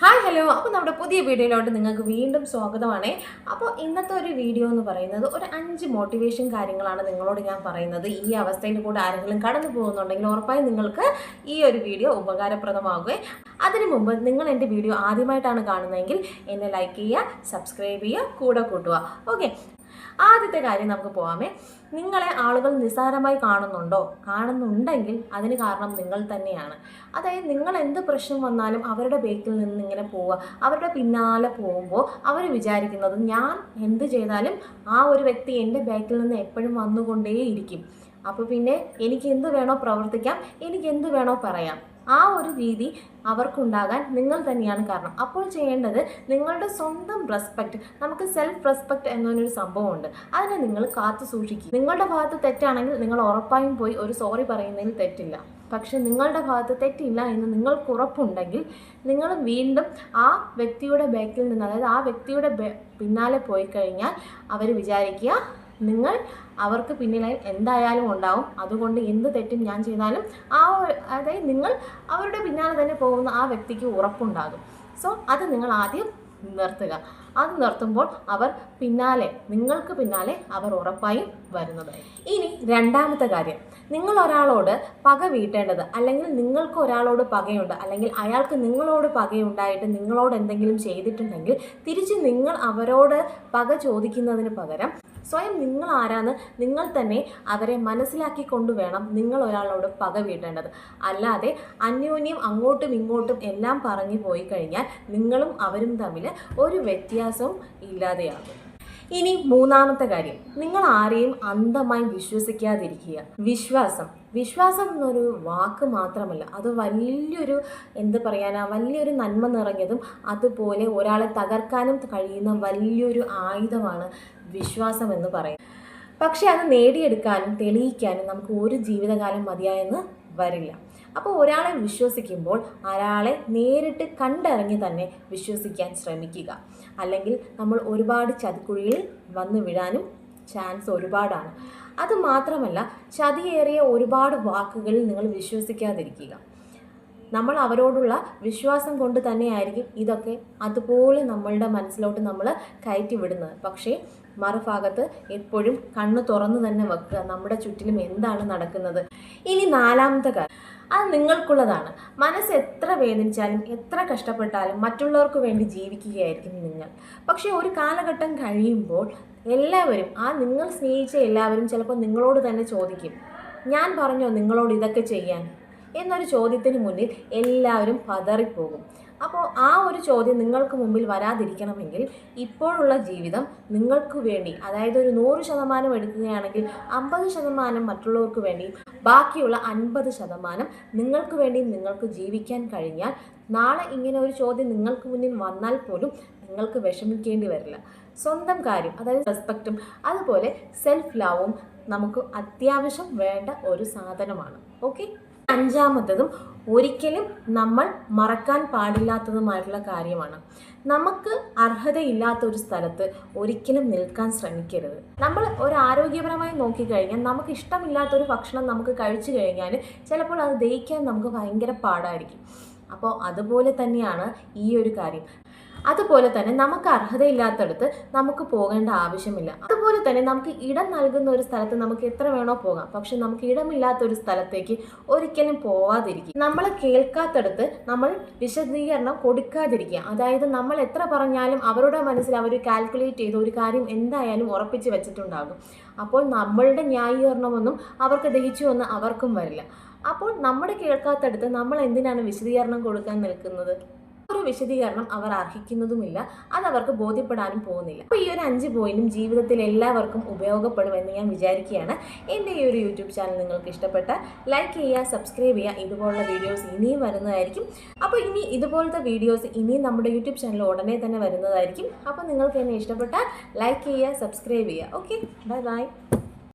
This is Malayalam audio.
ഹായ് ഹലോ അപ്പോൾ നമ്മുടെ പുതിയ വീഡിയോയിലോട്ട് നിങ്ങൾക്ക് വീണ്ടും സ്വാഗതമാണ്. അപ്പോൾ ഇന്നത്തെ ഒരു വീഡിയോ എന്ന് പറയുന്നത് ഒരു അഞ്ച് മോട്ടിവേഷൻ കാര്യങ്ങളാണ് നിങ്ങളോട് ഞാൻ പറയുന്നത്. ഈ അവസ്ഥയിൽ കൂടെ ആരെങ്കിലും കടന്നു പോകുന്നുണ്ടെങ്കിൽ ഉറപ്പായും നിങ്ങൾക്ക് ഈ ഒരു വീഡിയോ ഉപകാരപ്രദമാകുകയും അതിനു മുമ്പ് നിങ്ങൾ എന്റെ വീഡിയോ ആദ്യമായിട്ടാണ് കാണുന്നതെങ്കിൽ എന്നെ ലൈക്ക് ചെയ്യുക സബ്സ്ക്രൈബ് ചെയ്യുക കൂടെ കൂട്ടുക. ഓക്കെ ആദ്യത്തെ കാര്യം നമുക്ക് പോകാമേ നിങ്ങളെ ആളുകൾ നിസ്സാരമായി കാണുന്നുണ്ടോ? കാണുന്നുണ്ടെങ്കിൽ അതിന് കാരണം നിങ്ങൾ തന്നെയാണ്. അതായത് നിങ്ങൾ എന്ത് പ്രശ്നം വന്നാലും അവരുടെ ബേക്കിൽ നിന്ന് ഇങ്ങനെ പോവുക. അവരുടെ പിന്നാലെ പോകുമ്പോൾ അവർ വിചാരിക്കുന്നത് ഞാൻ എന്ത് ചെയ്താലും ആ ഒരു വ്യക്തി എന്റെ ബേക്കിൽ നിന്ന് എപ്പോഴും വന്നുകൊണ്ടേയിരിക്കും. അപ്പോൾ പിന്നെ എനിക്ക് എന്ത് വേണോ പ്രവർത്തിക്കാം. എനിക്ക് എന്ത് വേണോ പറയാം. ആ ഒരു രീതി അവർക്കുണ്ടാകാൻ നിങ്ങൾ തന്നെയാണ് കാരണം. അപ്പോൾ ചെയ്യേണ്ടത് നിങ്ങളുടെ സ്വന്തം റെസ്പെക്റ്റ് നമുക്ക് സെൽഫ് റെസ്പെക്റ്റ് എന്നൊരു സംഭവമുണ്ട്. അതിനെ നിങ്ങൾ കാത്തു സൂക്ഷിക്കുക. നിങ്ങളുടെ ഭാഗത്ത് തെറ്റാണെങ്കിൽ നിങ്ങൾ ഉറപ്പായും പോയി ഒരു സോറി പറയുന്നതിൽ തെറ്റില്ല. പക്ഷെ നിങ്ങളുടെ ഭാഗത്ത് തെറ്റില്ല എന്ന് നിങ്ങൾക്ക് ഉറപ്പുണ്ടെങ്കിൽ നിങ്ങൾ വീണ്ടും ആ വ്യക്തിയുടെ ബാക്കിൽ നിന്ന് അതായത് ആ വ്യക്തിയുടെ പിന്നാലെ പോയി കഴിഞ്ഞാൽ അവർ വിചാരിക്കുക നിങ്ങൾ അവർക്ക് പിന്നിലായി എന്തായാലും ഉണ്ടാവും. അതുകൊണ്ട് എന്ത് തെറ്റും ഞാൻ ചെയ്താലും ആ അതായത് നിങ്ങൾ അവരുടെ പിന്നാലെ തന്നെ പോകുന്ന ആ വ്യക്തിക്ക് ഉറപ്പുണ്ടാകും. സോ അത് നിങ്ങൾ ആദ്യം നിർത്തുക. അത് നിർത്തുമ്പോൾ അവർ പിന്നാലെ നിങ്ങൾക്ക് പിന്നാലെ അവർ ഉറപ്പായും വരുന്നത്. ഇനി രണ്ടാമത്തെ കാര്യം. നിങ്ങൾ ഒരാളോട് പക വീട്ടേണ്ടത് അല്ലെങ്കിൽ നിങ്ങൾക്ക് ഒരാളോട് പകയുണ്ട് അല്ലെങ്കിൽ അയാൾക്ക് നിങ്ങളോട് പകയുണ്ടായിട്ട് നിങ്ങളോട് എന്തെങ്കിലും ചെയ്തിട്ടുണ്ടെങ്കിൽ തിരിച്ച് നിങ്ങൾ അവരോട് പക ചോദിക്കുന്നതിന് പകരം സ്വയം നിങ്ങൾ ആരാന്ന് നിങ്ങൾ തന്നെ അവരെ മനസ്സിലാക്കി വേണം നിങ്ങൾ ഒരാളോട് പക വീട്ടേണ്ടത്. അല്ലാതെ അന്യോന്യം അങ്ങോട്ടും ഇങ്ങോട്ടും എല്ലാം പറഞ്ഞു പോയി കഴിഞ്ഞാൽ നിങ്ങളും അവരും തമ്മിൽ ഒരു വ്യത്യാസവും ഇല്ലാതെയാകും. ഇനി മൂന്നാമത്തെ കാര്യം. നിങ്ങൾ ആരെയും അന്ധമായി വിശ്വസിക്കാതിരിക്കുക. വിശ്വാസം. വിശ്വാസം എന്നൊരു വാക്ക് മാത്രമല്ല. അത് വലിയൊരു എന്ത് പറയാനാ വലിയൊരു നന്മ നിറഞ്ഞതും അതുപോലെ ഒരാളെ തകർക്കാനും കഴിയുന്ന വലിയൊരു ആയുധമാണ് വിശ്വാസം എന്ന് പറയും പക്ഷെ അത് നേടിയെടുക്കാനും തെളിയിക്കാനും നമുക്ക് ഒരു ജീവിതകാലം മതിയായെന്ന് വരില്ല. അപ്പോൾ ഒരാളെ വിശ്വസിക്കുമ്പോൾ ഒരാളെ നേരിട്ട് കണ്ടറിഞ്ഞ് തന്നെ വിശ്വസിക്കാൻ ശ്രമിക്കുക. അല്ലെങ്കിൽ നമ്മൾ ഒരുപാട് ചതിക്കുഴിയിൽ വന്നു വീഴാനും ചാൻസ് ഒരുപാടാണ്. അത് മാത്രമല്ല ചതിയേറിയ ഒരുപാട് വാക്കുകളിൽ നിങ്ങൾ വിശ്വസിക്കാതിരിക്കുക. നമ്മൾ അവരോടുള്ള വിശ്വാസം കൊണ്ട് തന്നെയായിരിക്കും ഇതൊക്കെ അതുപോലെ നമ്മളുടെ മനസ്സിലോട്ട് നമ്മൾ കയറ്റി വിടുന്നത്. പക്ഷേ മറുഭാഗത്ത് എപ്പോഴും കണ്ണു തുറന്നു തന്നെ വെക്കുക. നമ്മുടെ ചുറ്റിലും എന്താണ് നടക്കുന്നത്? ഇനി നാലാമത്തെ കാര്യം. അത് നിങ്ങൾക്കുള്ളതാണ്. മനസ്സ് എത്ര വേദനിച്ചാലും എത്ര കഷ്ടപ്പെട്ടാലും മറ്റുള്ളവർക്ക് വേണ്ടി ജീവിക്കുകയായിരിക്കും നിങ്ങൾ. പക്ഷേ ഒരു കാലഘട്ടം കഴിയുമ്പോൾ എല്ലാവരും ആ നിങ്ങൾ സ്നേഹിച്ച എല്ലാവരും ചിലപ്പോൾ നിങ്ങളോട് തന്നെ ചോദിക്കും. ഞാൻ പറഞ്ഞോ നിങ്ങളോട് ഇതൊക്കെ ചെയ്യാൻ? എന്നൊരു ചോദ്യത്തിന് മുന്നിൽ എല്ലാവരും പതറിപ്പോകും. അപ്പോൾ ആ ഒരു ചോദ്യം നിങ്ങൾക്ക് മുമ്പിൽ വരാതിരിക്കണമെങ്കിൽ ഇപ്പോഴുള്ള ജീവിതം നിങ്ങൾക്ക് വേണ്ടി അതായത് ഒരു നൂറ് ശതമാനം എടുക്കുകയാണെങ്കിൽ അമ്പത് ശതമാനം മറ്റുള്ളവർക്ക് വേണ്ടി ബാക്കിയുള്ള അൻപത് ശതമാനം നിങ്ങൾക്ക് വേണ്ടിയും നിങ്ങൾക്ക് ജീവിക്കാൻ കഴിഞ്ഞാൽ നാളെ ഇങ്ങനെ ഒരു ചോദ്യം നിങ്ങൾക്ക് മുന്നിൽ വന്നാൽ പോലും നിങ്ങൾക്ക് വിഷമിക്കേണ്ടി വരില്ല. സ്വന്തം കാര്യം അതായത് റെസ്പെക്റ്റും അതുപോലെ സെൽഫ് ലവും നമുക്ക് അത്യാവശ്യം വേണ്ട ഒരു സാധനമാണ്. ഓക്കെ അഞ്ചാമത്തതും ഒരിക്കലും നമ്മൾ മറക്കാൻ പാടില്ലാത്തതുമായിട്ടുള്ള കാര്യമാണ്. നമുക്ക് അർഹതയില്ലാത്ത ഒരു സ്ഥലത്ത് ഒരിക്കലും നിൽക്കാൻ ശ്രമിക്കരുത്. നമ്മൾ ഒരു ആരോഗ്യപരമായി നോക്കിക്കഴിഞ്ഞാൽ നമുക്ക് ഇഷ്ടമില്ലാത്ത ഒരു ഭക്ഷണം നമുക്ക് കഴിച്ചു കഴിഞ്ഞാൽ ചിലപ്പോൾ അത് ദഹിക്കാൻ നമുക്ക് ഭയങ്കര പാടായിരിക്കും. അപ്പോൾ അതുപോലെ തന്നെയാണ് ഈ ഒരു കാര്യം. അതുപോലെ തന്നെ നമുക്ക് അർഹതയില്ലാത്തടത്ത് നമുക്ക് പോകേണ്ട ആവശ്യമില്ല. അതുപോലെ തന്നെ നമുക്ക് ഇടം നൽകുന്ന ഒരു സ്ഥലത്ത് നമുക്ക് എത്ര വേണോ പോകാം. പക്ഷെ നമുക്ക് ഇടമില്ലാത്ത ഒരു സ്ഥലത്തേക്ക് ഒരിക്കലും പോവാതിരിക്കുക. നമ്മൾ കേൾക്കാത്തടത്ത് നമ്മൾ വിശദീകരണം കൊടുക്കാതിരിക്കുക. അതായത് നമ്മൾ എത്ര പറഞ്ഞാലും അവരുടെ മനസ്സിൽ അവർ കാൽക്കുലേറ്റ് ചെയ്ത ഒരു കാര്യം എന്തായാലും ഉറപ്പിച്ച് വെച്ചിട്ടുണ്ടാകും. അപ്പോൾ നമ്മളുടെ ന്യായീകരണമൊന്നും അവർക്ക് ദഹിച്ചു എന്ന് അവർക്കും വരില്ല. അപ്പോൾ നമ്മുടെ കേൾക്കാത്തടത്ത് നമ്മൾ എന്തിനാണ് വിശദീകരണം കൊടുക്കാൻ നിൽക്കുന്നത്? ഒരു വിശദീകരണം അവർ അർഹിക്കുന്നതുമില്ല. അത് അവർക്ക് ബോധ്യപ്പെടാനും പോകുന്നില്ല. അപ്പോൾ ഈ ഒരു അഞ്ച് പോയിന്റും ജീവിതത്തിൽ എല്ലാവർക്കും ഉപയോഗപ്പെടുമെന്ന് ഞാൻ വിചാരിക്കുകയാണ്. എന്റെ ഈ ഒരു യൂട്യൂബ് ചാനൽ നിങ്ങൾക്ക് ഇഷ്ടപ്പെട്ട ലൈക്ക് ചെയ്യുക സബ്സ്ക്രൈബ് ചെയ്യുക. ഇതുപോലുള്ള വീഡിയോസ് ഇനിയും വരുന്നതായിരിക്കും. അപ്പോൾ ഇനി ഇതുപോലത്തെ വീഡിയോസ് ഇനിയും നമ്മുടെ യൂട്യൂബ് ചാനൽ ഉടനെ തന്നെ വരുന്നതായിരിക്കും. അപ്പോൾ നിങ്ങൾക്ക് എന്നെ ഇഷ്ടപ്പെട്ടാൽ ലൈക്ക് ചെയ്യുക സബ്സ്ക്രൈബ് ചെയ്യുക. ഓക്കെ? Bye bye.